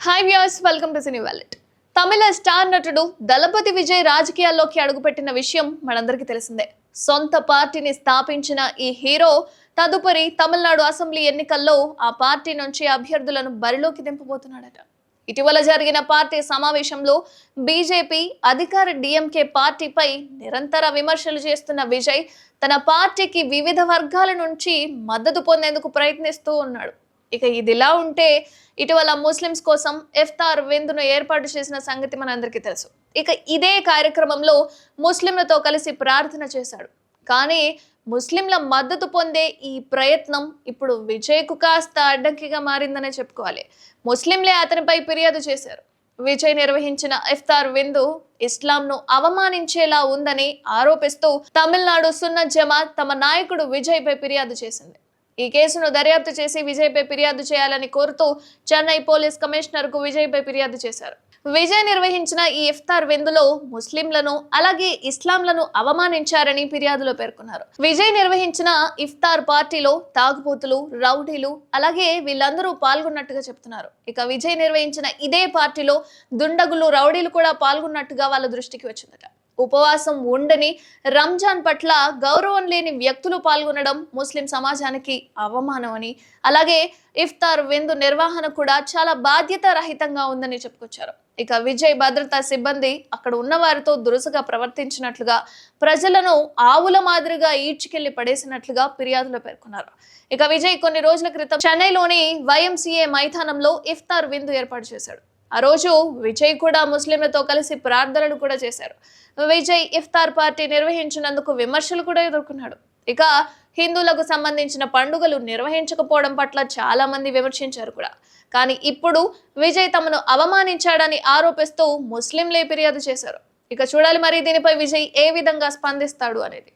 Hi viewers welcome to cine wallet Tamil star నటుడు దళపతి విజయ్ రాజకీయాల్లోకి అడుగుపెట్టిన విషయం మనందరికీ తెలిసిందే. సొంత పార్టీని స్థాపించిన ఈ హీరో తదుపరి తమిళనాడు అసెంబ్లీ ఎన్నికల్లో ఆ పార్టీ నుంచి అభ్యర్థులను బరిలోకి దింపబోతున్నాడట. ఇటీవల జరిగిన పార్టీ సమావేశంలో బీజేపీ అధికార డిఎంకే పార్టీపై నిరంతర విమర్శలు చేస్తున్న విజయ్ తన పార్టీకి వివిధ వర్గాల నుంచి మద్దతు పొందేందుకు ప్రయత్నిస్తూ ఉన్నాడు. ఇక ఇదిలా ఉంటే ఇటీవల ముస్లిమ్స్ కోసం ఎఫ్తార్ విందును ఏర్పాటు చేసిన సంగతి మనందరికీ తెలుసు. ఇక ఇదే కార్యక్రమంలో ముస్లింలతో కలిసి ప్రార్థన చేశాడు. కానీ ముస్లింల మద్దతు పొందే ఈ ప్రయత్నం ఇప్పుడు విజయ్కు కాస్త అడ్డంకిగా మారిందనే చెప్పుకోవాలి. ముస్లింలే అతనిపై ఫిర్యాదు చేశారు. విజయ్ నిర్వహించిన ఇఫ్తార్ విందు ఇస్లాంను అవమానించేలా ఉందని ఆరోపిస్తూ తమిళనాడు సున్న జమాత్ తమ నాయకుడు విజయ్పై ఫిర్యాదు చేసింది. ఈ కేసును దర్యాప్తు చేసి విజయ్పై ఫిర్యాదు చేయాలని కోరుతూ చెన్నై పోలీస్ కమిషనర్కు విజయ్పై ఫిర్యాదు చేశారు. విజయ్ నిర్వహించిన ఈ ఇఫ్తార్ విందులో ముస్లింలను అలాగే ఇస్లాంలను అవమానించారని ఫిర్యాదులో పేర్కొన్నారు. విజయ్ నిర్వహించిన ఇఫ్తార్ పార్టీలో తాగుబోతులు రౌడీలు అలాగే వీళ్ళందరూ పాల్గొన్నట్టుగా చెప్తున్నారు. ఇక విజయ్ నిర్వహించిన ఇదే పార్టీలో దుండగులు రౌడీలు కూడా పాల్గొన్నట్టుగా వాళ్ళ దృష్టికి వచ్చిందట. ఉపవాసం ఉండని రంజాన్ పట్ల గౌరవం లేని వ్యక్తులు పాల్గొనడం ముస్లిం సమాజానికి అవమానం అని. అలాగే ఇఫ్తార్ విందు నిర్వహణ కూడా చాలా బాధ్యత రహితంగా ఉందని చెప్పుకొచ్చారు. ఇక విజయ్ భద్రతా సిబ్బంది అక్కడ ఉన్న వారితో దురుసుగా ప్రవర్తించినట్లుగా ప్రజలను ఆవుల మాదిరిగా ఈడ్చుకెళ్ళి పడేసినట్లుగా ఫిర్యాదులో పేర్కొన్నారు. ఇక విజయ్ కొన్ని రోజుల క్రితం చెన్నైలోని వైఎంసీఏ మైదానంలో ఇఫ్తార్ విందు ఏర్పాటు చేశాడు. ఆ రోజు విజయ్ కూడా ముస్లింలతో కలిసి ప్రార్థనలు కూడా చేశారు. విజయ్ ఇఫ్తార్ పార్టీ నిర్వహించినందుకు విమర్శలు కూడా ఎదుర్కొన్నాడు. ఇక హిందువులకు సంబంధించిన పండుగలు నిర్వహించకపోవడం పట్ల చాలా మంది విమర్శించారు కూడా. కానీ ఇప్పుడు విజయ్ తమను అవమానించాడని ఆరోపిస్తూ ముస్లింలే ఫిర్యాదు చేశారు. ఇక చూడాలి మరి దీనిపై విజయ్ ఏ విధంగా స్పందిస్తాడు అనేది.